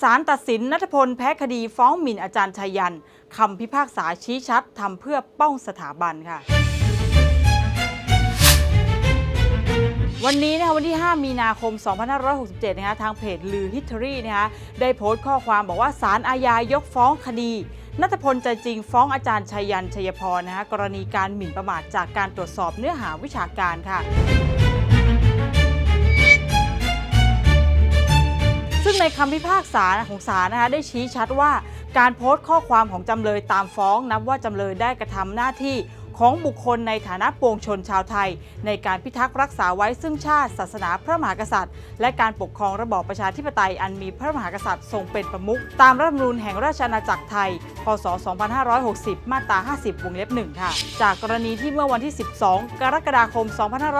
ศาลตัดสินนัทพลแพ้คดีฟ้องหมิ่นอาจารย์ชัยยันคำพิพากษาชี้ชัดทำเพื่อป้องสถาบันค่ะ วันนี้นะคะวันที่ 5 มีนาคม 2567 นะคะทางเพจลือ History นะคะได้โพสต์ข้อความบอกว่าศาลอาญายกฟ้องคดีนัทพลใจจริงฟ้องอาจารย์ชัยยันชัยพรนะคะกรณีการหมิ่นประมาทจากการตรวจสอบเนื้อหาวิชาการค่ะ ซึ่งในคำพิพากษาของศาลนะคะได้ชี้ชัดว่าการโพสต์ข้อความของจำเลยตามฟ้อง นับว่าจำเลยได้กระทำหน้าที่ของบุคคลในฐานะปวงชนชาวไทย ในการพิทักษ์รักษาไว้ซึ่งชาติศาสนาพระมหากษัตริย์ และการปกครองระบอบประชาธิปไตยอันมีพระมหากษัตริย์ทรงเป็นประมุขตามรัฐธรรมนูญแห่งราชอาณาจักรไทย พศ 2560 มาตรา 50 วงเล็บ 1 ค่ะ จากกรณีที่เมื่อวันที่ 12 กรกฎาคม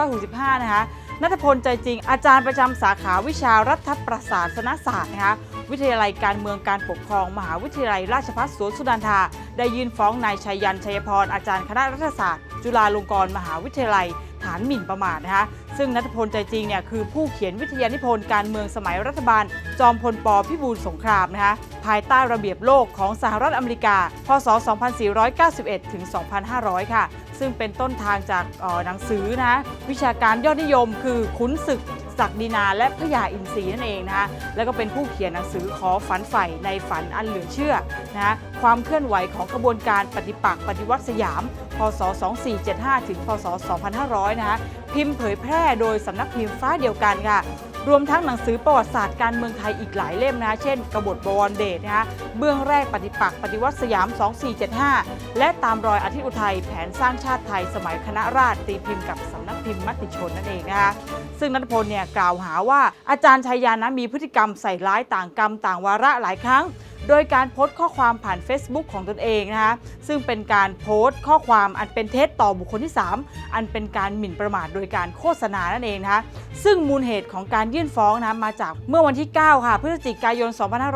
2565 นะคะ นัทพลใจจริง อาจารย์ประจำสาขาวิชารัฐประศาสนศาสตร์นะคะวิทยาลัยการเมืองการปกครอง มหาวิทยาลัยราชภัฏสวนสุนันทา ได้ยื่นฟ้องนายชัยยันชัยพรอาจารย์คณะรัฐศาสตร์ จุฬาลงกรณ์มหาวิทยาลัยฐานหมิ่นประมาทนะคะ ซึ่งนัทพลใจจริงเนี่ยคือผู้เขียนวิทยานิพนธ์การเมืองสมัยรัฐบาล จอมพลปพิบูลสงครามนะคะภายใต้ระเบียบโลกของสหรัฐอเมริกา พศ 2491 ถึง 2500 ค่ะ ซึ่งเป็นต้นทางจากหนังสือนะวิชาการยอดนิยมคือขุนศึกศักดินาและพญาอินทรีนั่นเองนะคะแล้วก็เป็นผู้เขียนหนังสือขอฝันใฝ่ในฝันอันเหลือเชื่อนะ ความเคลื่อนไหวของกระบวนการปฏิปักษ์ปฏิวัติสยาม พศ 2475 ถึง พศ 2500 นะคะ พิมพ์เผยแพร่โดยสำนักพิมพ์ฟ้าเดียวกันค่ะ รวมทั้งหนังสือประวัติศาสตร์การเมืองไทยอีกหลายเล่มนะคะเช่น กบฏบวรเดชนะคะ เบื้องแรกปฏิปักษ์ปฏิวัติสยาม 2475 และตามรอยอาทิตย์อุทัยแผนสร้างชาติไทยสมัยคณะราษฎรตีพิมพ์กับสำนักพิมพ์มติชนนั่นเองนะคะซึ่งนัทพลเนี่ยกล่าวหาว่าอาจารย์ชัยยานะมีพฤติกรรมใส่ร้ายต่างกรรมต่างวาระหลายครั้ง โดยการโพสต์ข้อความผ่าน Facebook ของตนเองนะคะซึ่งเป็นการโพสต์ข้อความอันเป็นเท็จต่อบุคคลที่ 3 อันเป็นการหมิ่นประมาทโดยการโฆษณานั่นเองนะคะซึ่งมูลเหตุของการยื่นฟ้องนะมาจากเมื่อวันที่ 9 ค่ะพฤศจิกายน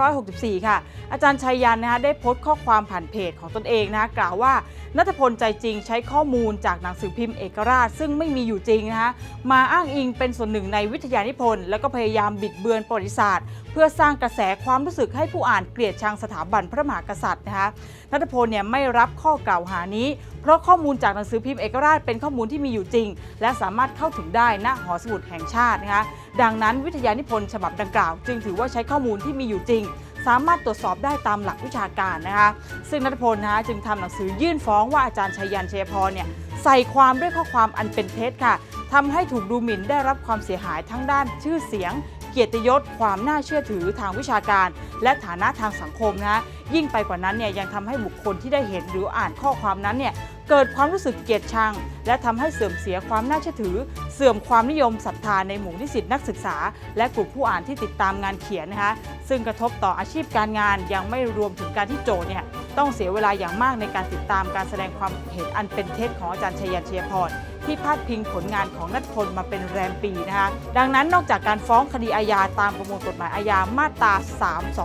2564 ค่ะ อาจารย์ชัยยันนะคะได้โพสต์ข้อความผ่านเพจของตนเองนะคะกล่าวว่านัทพลใจจริงใช้ข้อมูลจากหนังสือพิมพ์เอกราช ซึ่งไม่มีอยู่จริงนะคะมาอ้างอิงเป็นส่วนหนึ่งในวิทยานิพนธ์แล้วก็พยายามบิดเบือนประวัติศาสตร์ เพื่อสร้างกระแสความรู้สึกให้ผู้อ่านเกลียดชังสถาบันพระมหากษัตริย์นะคะนัทพลเนี่ยไม่รับข้อกล่าวหานี้ เพราะข้อมูลจากหนังสือพิมพ์เอกราชเป็นข้อมูลที่มีอยู่จริง และสามารถเข้าถึงได้ณหอสมุดแห่งชาตินะคะดังนั้นวิทยานิพนธ์ฉบับดังกล่าว จึงถือว่าใช้ข้อมูลที่มีอยู่จริง สามารถตรวจสอบได้ตามหลักวิชาการนะคะซึ่งนัทพลนะคะจึงทำหนังสือยื่นฟ้องว่าอาจารย์ชัยยันชัยพรเนี่ยใส่ความด้วยข้อความอันเป็นเท็จค่ะทำให้ถูกดูหมิ่นได้รับความเสียหายทั้งด้านชื่อเสียง เกียรติยศ ความน่าเชื่อถือทางวิชาการ และฐานะทางสังคมนะยิ่งไปกว่านั้นเนี่ยยังทำให้บุคคลที่ได้เห็นหรืออ่านข้อความนั้นเนี่ยเกิดความรู้สึกเกลียดชัง และทำให้เสื่อมเสียความน่าเชื่อถือ เสื่อมความนิยมศรัทธาในหมู่นิสิตนักศึกษา และกลุ่มผู้อ่านที่ติดตามงานเขียนนะคะซึ่งกระทบต่ออาชีพการงานยังไม่รวมถึงการที่โจทย์เนี่ยต้องเสียเวลาอย่างมากในการติดตามการแสดงความเห็นอันเป็นเท็จของอาจารย์ชัยยันเชัยพร ที่พาดพิงผลงานของนัทพลมาเป็นแรมปีนะคะดังนั้นนอกจากการฟ้องคดีอาญาตามประมวลกฎหมายอาญามาตรา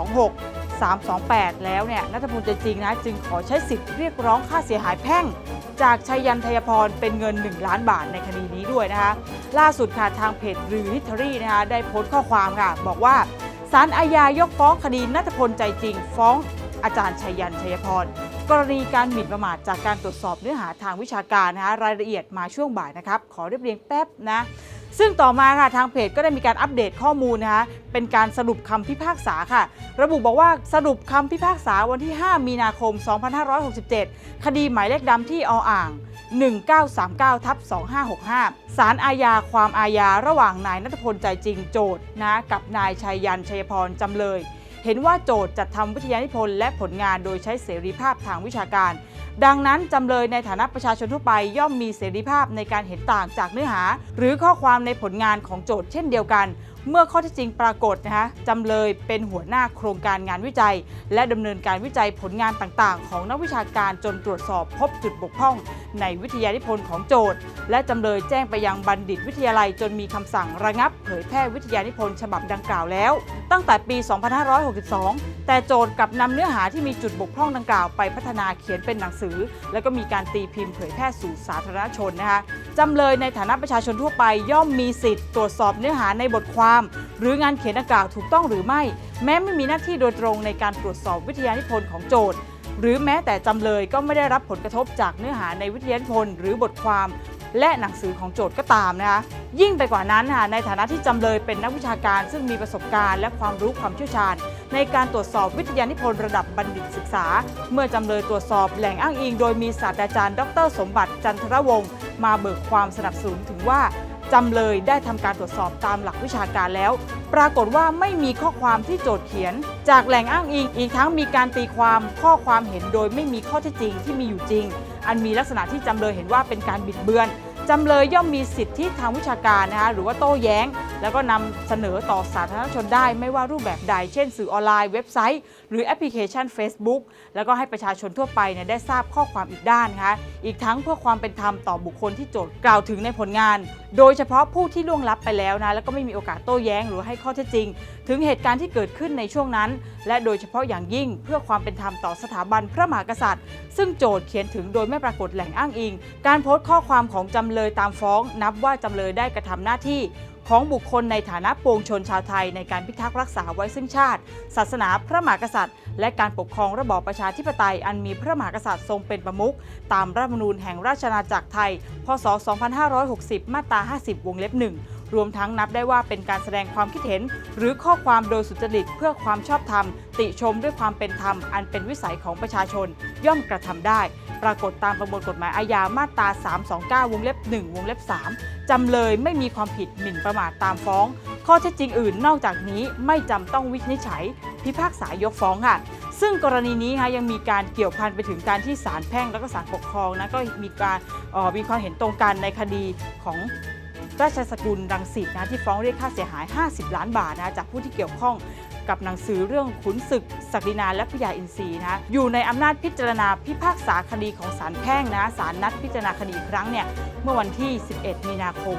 326 328 แล้วเนี่ยนัทพลใจจริงนะจึงขอใช้สิทธิ์เรียกร้องค่าเสียหายแพ่ง จากชัยยันทยพรเป็นเงิน 1 ล้านบาทในคดีนี้ด้วยนะคะล่าสุดค่ะทางเพจรือฮิตเทอรี่นะคะได้โพสต์ข้อความค่ะบอกว่าศาลอาญายกฟ้องคดีนัทพลใจจริง ฟ้องอาจารย์ชัยยันชัยพร กรณีการหมิ่นประมาทจากการตรวจสอบเนื้อหาทางวิชาการนะคะรายละเอียดมาช่วงบ่ายนะครับ ขอเรียบเรียงแป๊บนะ ซึ่งต่อมาค่ะทางเพจก็ได้มีการอัปเดตข้อมูลนะคะเป็นการสรุปคำพิพากษาค่ะ ระบุบอกว่าสรุปคำพิพากษาวันที่ 5 มีนาคม 2567 คดีหมายเลขดำที่ออ่าง 1939ทับ2565 สารอาญาความอาญาระหว่างนายนัทพลใจจริงโจทย์นะกับนายชัยยันชัยพรจำเลย เห็นว่าโจทย์จัดทำวิทยานิพนธ์และผลงานโดยใช้เสรีภาพทางวิชาการ ดังนั้นจำเลยในฐานะประชาชนทั่วไปย่อมมีเสรีภาพในการเห็นต่างจากเนื้อหา หรือข้อความในผลงานของโจทย์เช่นเดียวกัน เมื่อข้อเที่จริงปรากฏนะคะจำเลยเป็นหัวหน้าโครงการงานวิจัย และดำเนินการวิจัยผลงานต่างๆ ของนักวิชาการจนตรวจสอบพบจุดบกพร่อง ในวิทยานิพนธ์ของโจทย์ และจำเลยแจ้งไปยังบัณฑิตวิทยาลัย จนมีคำสั่งระงับ เผยแพร่วิทยานิพนธ์ฉบับดังกล่าวแล้ว ตั้งแต่ปี 2562 แต่โจทย์กลับนำเนื้อหาที่มีจุดบกพร่องดังกล่าวไปพัฒนาเขียนเป็นหนังสือ แล้วก็มีการตีพิมพ์เผยแพร่สู่สาธารณชนนะคะ จำเลยในฐานะประชาชนทั่วไปย่อมมีสิทธิ์ตรวจสอบเนื้อหาในบทความ หรืองานเขียนดังกล่าวถูกต้องหรือไม่ แม้ไม่มีหน้าที่โดยตรงในการตรวจสอบวิทยานิพนธ์ของโจทย์ หรือแม้แต่จำเลยก็ไม่ได้รับผลกระทบจากเนื้อหาในวิทยานิพนธ์หรือบทความและหนังสือของโจทย์ก็ตามนะคะยิ่งไปกว่านั้นค่ะในฐานะที่จำเลยเป็นนักวิชาการ ซึ่งมีประสบการณ์และความรู้ความเชี่ยวชาญ ในการตรวจสอบวิทยานิพนธ์ระดับบัณฑิตศึกษา เมื่อจำเลยตรวจสอบแหล่งอ้างอิง โดยมีศาสตราจารย์ ดร สมบัติจันทรวงศ์ มาเบิกความสนับสนุนถึงว่าจำเลยได้ทำการตรวจสอบตามหลักวิชาการแล้ว ปรากฏว่าไม่มีข้อความที่โจทย์เขียน จากแหล่งอ้างอิงอีกทั้งมีการตีความข้อความเห็นโดยไม่มีข้อเท็จจริงที่มีอยู่จริง อันมีลักษณะที่จำเลยเห็นว่าเป็นการบิดเบือน จำเลยย่อมมีสิทธิทางวิชาการนะคะหรือว่าโต้แย้ง แล้วก็นำเสนอต่อสาธารณชนได้ ไม่ว่ารูปแบบใด เช่น สื่อออนไลน์เว็บไซต์ หรือแอปพลิเคชัน Facebook แล้วก็ให้ประชาชนทั่วไปเนี่ยได้ทราบข้อความอีกด้านนะคะอีกทั้งเพื่อความเป็นธรรมต่อบุคคลที่โจทย์กล่าวถึงในผลงาน โดยเฉพาะผู้ที่ล่วงลับไปแล้วนะแล้วก็ไม่มีโอกาสโต้แย้ง หรือให้ข้อเท็จจริง ถึงเหตุการณ์ที่เกิดขึ้นในช่วงนั้น และโดยเฉพาะอย่างยิ่งเพื่อความเป็นธรรมต่อสถาบันพระมหากษัตริย์ ซึ่งโจทย์เขียนถึงโดยไม่ปรากฏแหล่งอ้างอิง การโพสต์ข้อความของจำเลยลยตามฟ้องนับว่าจำเลยได้กระทำหน้าที่ของบุคคลในฐานะปวงชนชาวไทยในการพิทักษ์รักษาไว้ซึ่งชาติ ศาสนาพระมหากษัตริย์ และการปกครองระบอบประชาธิปไตย อันมีพระมหากษัตริย์ทรงเป็นประมุขตามรัฐธรรมนูญแห่งราชอาณาจักรไทย พศ 2560 มาตรา 50 วงเล็บ1 รวมทั้งนับได้ว่าเป็นการแสดงความคิดเห็น หรือข้อความโดยสุจริตเพื่อความชอบธรรม ติชมด้วยความเป็นธรรม อันเป็นวิสัยของประชาชน ย่อมกระทำได้ ปรากฏตามประมวลกฎหมายอาญามาตรา 329 วงเล็บ 1 วงเล็บ 3 จำเลยไม่มีความผิดหมิ่นประมาทตามฟ้อง ข้อเท็จจริงอื่นนอกจากนี้ไม่จำต้องวินิจฉัย พิพากษายกฟ้องค่ะซึ่งกรณีนี้ค่ะยังมีการเกี่ยวพันไปถึงการที่ศาลแพ่งและก็ศาลปกครองนะก็มีการออมีความเห็นตรงกันในคดีของ ราชสกุลรังสิตนะที่ฟ้องเรียกค่าเสียหาย 50 ล้านบาทนะจากผู้ที่เกี่ยวข้องกับหนังสือเรื่องขุนศึกศักดินาและพญาอินทรีนะอยู่ในอำนาจพิจารณาพิพากษาคดีของศาลแพ่งนะศาลนัดพิจารณาคดีครั้งเนี่ยเมื่อวันที่ 11 มีนาคม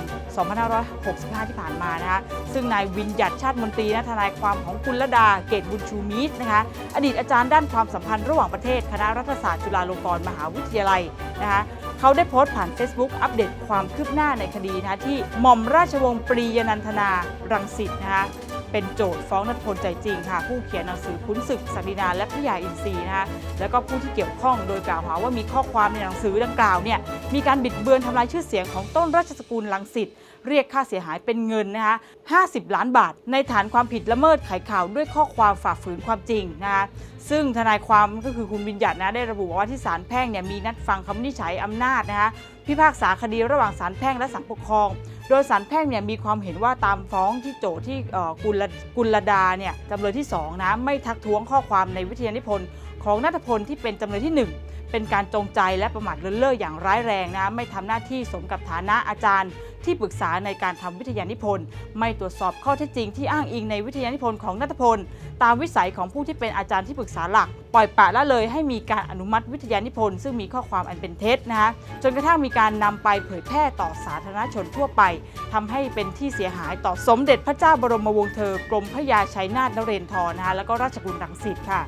2565 ที่ผ่านมานะคะซึ่งนายวินยัดชาติมนตรีนะทนายความของคุณละดาเกตบุญชูมิตรนะคะอดีตอาจารย์ด้านความสัมพันธ์ระหว่างประเทศคณะรัฐศาสตร์จุฬาลงกรณ์มหาวิทยาลัยนะคะ เขาได้โพสต์ผ่าน Facebook อัปเดตความคืบหน้าในคดีนะที่หม่อมราชวงศ์ปรียนันทนารังสิตนะคะ เป็นโจทย์ฟ้องนัทพลใจจริงค่ะ ผู้เขียนหนังสือคุ้นศึกศักดินาและพระยาอินทรีนะคะแล้วก็ผู้ที่เกี่ยวข้องโดยกล่าวหาว่ามีข้อความในหนังสือดังกล่าวเนี่ยมีการบิดเบือนทำลายชื่อเสียงของต้นราชสกุลรังสิตเรียกค่าเสียหายเป็นเงินนะคะ50 ล้านบาท ในฐานความผิดละเมิดไขข่าวด้วยข้อความฝ่าฝืนความจริงนะคะซึ่งทนายความก็คือคุณวิญญัตินะได้ระบุว่าที่ศาลแพ่งเนี่ยมีนัดฟังคำนิจฉัยอำนาจนะคะพิพากษาคดีระหว่างศาลแพ่งและศาลปกครอง โดยสารแพ่งเนี่ยมีความเห็นว่าตามฟ้องที่โจทย์ที่กุลกุลดาเนี่ยจำเลยที่สองนะไม่ทักท้วงข้อความในวิทยานิพนธ์ ของนัทพลที่เป็นจำเลยที่หนึ่งเป็นการจงใจและประมาทเลินเล่ออย่างร้ายแรงนะไม่ทำหน้าที่สมกับฐานะอาจารย์ ที่ปรึกษาในการทำวิทยานิพนธ์ ไม่ตรวจสอบข้อเท็จจริงที่อ้างอิงในวิทยานิพนธ์ของนัทพล ตามวิสัยของผู้ที่เป็นอาจารย์ที่ปรึกษาหลัก ปล่อยปละละเลยให้มีการอนุมัติวิทยานิพนธ์ซึ่งมีข้อความอันเป็นเท็จนะคะจนกระทั่งมีการนำไปเผยแพร่ต่อสาธารณชนทั่วไปทำให้เป็นที่เสียหายต่อสมเด็จพระเจ้าบรมวงศ์เธอกรมพระยาชัยนาทนเรนทรนะคะแล้วก็ราชกุลรังสิตค่ะ